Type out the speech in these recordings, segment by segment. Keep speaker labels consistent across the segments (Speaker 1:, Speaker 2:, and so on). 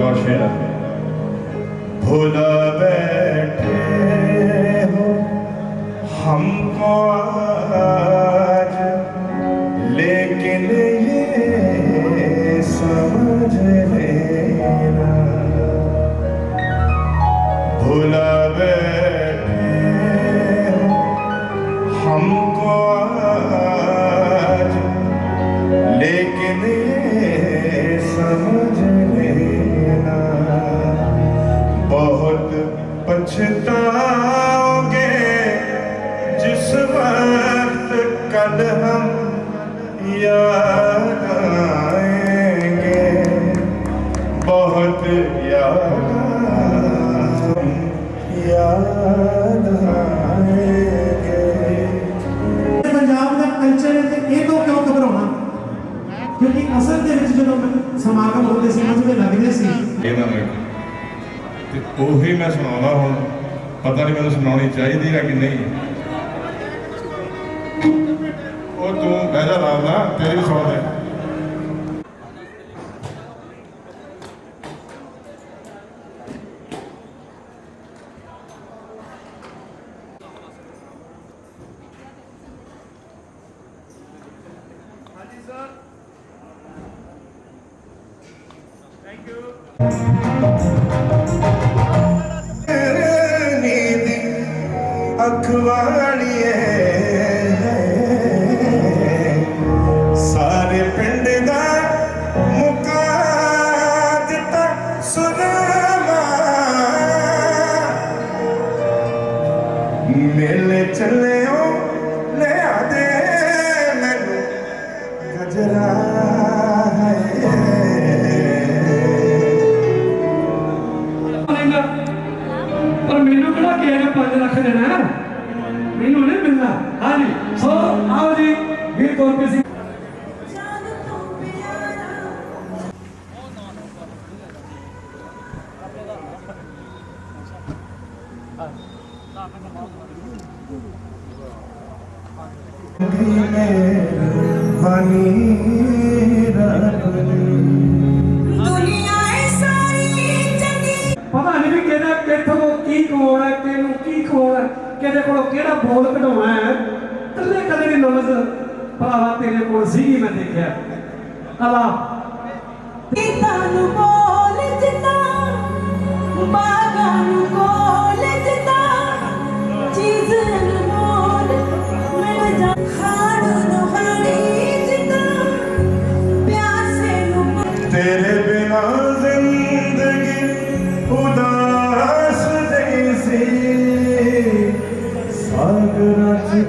Speaker 1: বসে ভুল बैठे हो हमको पछताओगे जिस वक्त कल हम याद आएंगे बहुत याद याद आएंगे
Speaker 2: ਪੰਜਾਬ ਦਾ ਕਲਚਰ ਹੈ ਤੇ ਇਹ ਤੋਂ ਕਿਉਂ ਘਬਰਾਉਣਾ ਕਿਉਂਕਿ ਅਸਲ ਦੇ ਵਿੱਚ ਜਦੋਂ ਸਮਾਗਮ ਹੁੰਦੇ ਸੀ ਮਜੂਦੇ ਲੱਗਦੇ ਸੀ
Speaker 1: ਇਹਨਾਂ ਨੂੰ ਤੇ ਉਹੀ ਮੈਂ ਸੁਣਾਉਣਾ ਹੁਣ। ਪਤਾ ਨਹੀਂ ਮੈਨੂੰ ਸੁਣਾਉਣੀ ਚਾਹੀਦੀ ਹੈ ਕਿ ਨਹੀਂ। ਉਹ ਤੂੰ ਬਹਿ ਜਾ ਆਰਾਮ ਨਾਲ, ਤੇਰੀ ਵੀ ਸੁਣ ਲੈ। ਅਖਵਾਲੀਏ ਸਾਰੇ ਪਿੰਡ ਦਾ ਮੁਕਾ ਦਿੱਤਾ ਸੁਨਾਮਾ। ਮਿਲ ਚੱਲਿਓ, ਲਿਆ ਦੇ ਮੈਨੂੰ ਗਜਰਾ
Speaker 3: ਪਰ ਮੈਨੂੰ ਕਿਹੜਾ ਕਿਸੇ ਨੇ 5 ਲੱਖ ਦੇਣਾ ਮੈਨੂੰ ਨਹੀਂ ਮਿਲਣਾ ਹਾਂਜੀ ਸੋ ਆਓ ਜੀ ਵੀਰ ਗੁਰਪ੍ਰੀਤ ਸਿੰਘ
Speaker 4: ਦੁਨੀਆ
Speaker 3: ਤੇਰੇ ਕੋਲ ਕਿਹੜਾ ਬੋਲ ਕਢਾਉਣਾ ਹੈ ਕੱਲੇ ਕੱਲੇ ਦੀ ਨਮਜ਼ ਭਰਾਵਾ ਤੇਰੇ ਕੋਲ ਸੀਗੀ ਮੈਂ ਦੇਖਿਆ ਅਲਾ
Speaker 4: ਪਿਤਾ ਨੂੰ ਬੋਲ ਜਿਤਾ ਬਾਗਾ ਨੂੰ ਬੋਲ ਜਿਤਾ ਚੀਜ਼ ਨੂੰ ਬੋਲ ਮੈਂ ਜਾ ਖਾੜੂ ਨੂੰ ਖਾੜੀ ਜਿਤਾ ਪਿਆਸੇ ਨੂੰ
Speaker 1: ਤੇਰੇ ਬਿਨਾ ਜ਼ਿੰਦਗੀ ਉਦਾਸ
Speaker 4: ਜੈਸੀ ത്യാഗരാജി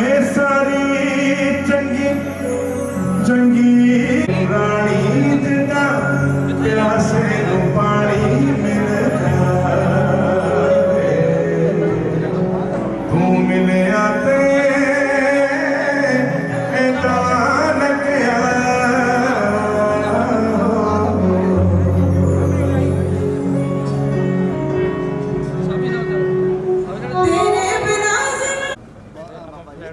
Speaker 4: esa